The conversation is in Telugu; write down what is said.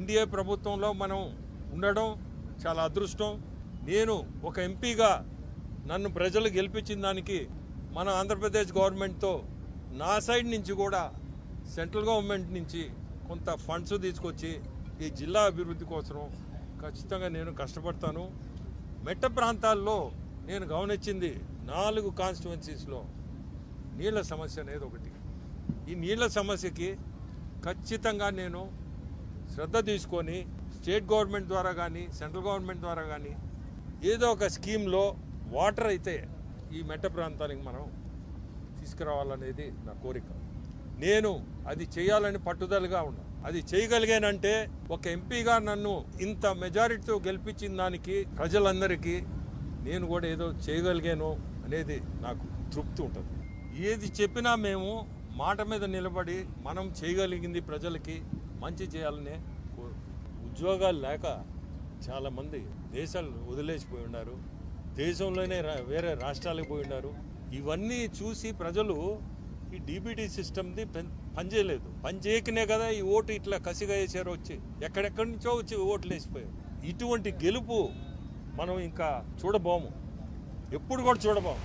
ఎన్డీఏ ప్రభుత్వంలో మనం ఉండడం చాలా అదృష్టం. నేను ఒక ఎంపీగా నన్ను ప్రజలు గెలిపించిన దానికి మన ఆంధ్రప్రదేశ్ గవర్నమెంట్తో నా సైడ్ నుంచి కూడా సెంట్రల్ గవర్నమెంట్ నుంచి కొంత ఫండ్స్ తీసుకొచ్చి ఈ జిల్లా అభివృద్ధి కోసం ఖచ్చితంగా నేను కష్టపడతాను. మెట్ట ప్రాంతాల్లో నేను గమనించింది నాలుగు కాన్స్టిట్యువెన్సీస్లో నీళ్ళ సమస్య అనేది ఒకటి. ఈ నీళ్ళ సమస్యకి ఖచ్చితంగా నేను శ్రద్ధ తీసుకొని స్టేట్ గవర్నమెంట్ ద్వారా కానీ సెంట్రల్ గవర్నమెంట్ ద్వారా కానీ ఏదో ఒక స్కీమ్లో వాటర్ అయితే ఈ మెట్ట ప్రాంతానికి మనం తీసుకురావాలనేది నా కోరిక. నేను అది చేయాలని పట్టుదలగా ఉన్నాను అది చేయగలిగానంటే ఒక ఎంపీగా నన్ను ఇంత మెజారిటీతో గెలిపించిన దానికి ప్రజలందరికీ నేను కూడా ఏదో చేయగలిగాను అనేది నాకు తృప్తి ఉంటుంది. ఏది చెప్పినా మేము మాట మీద నిలబడి మనం చేయగలిగింది ప్రజలకి మంచి చేయాలనే ఉద్యోగాలు లేక చాలామంది దేశాలు వదిలేసిపోయి ఉన్నారు. దేశంలోనే వేరే రాష్ట్రాలకు పోయి ఉన్నారు. ఇవన్నీ చూసి ప్రజలు ఈ డీబీటీ సిస్టమ్ది పనిచేయలేదు. పనిచేయకనే కదా ఈ ఓటు ఇట్లా కసిగా వేసారు వచ్చి. ఎక్కడెక్కడి నుంచో వచ్చి ఓట్లు వేసిపోయారు. ఇటువంటి గెలుపు మనం ఇంకా చూడబోము. ఎప్పుడు కూడా చూడబోము.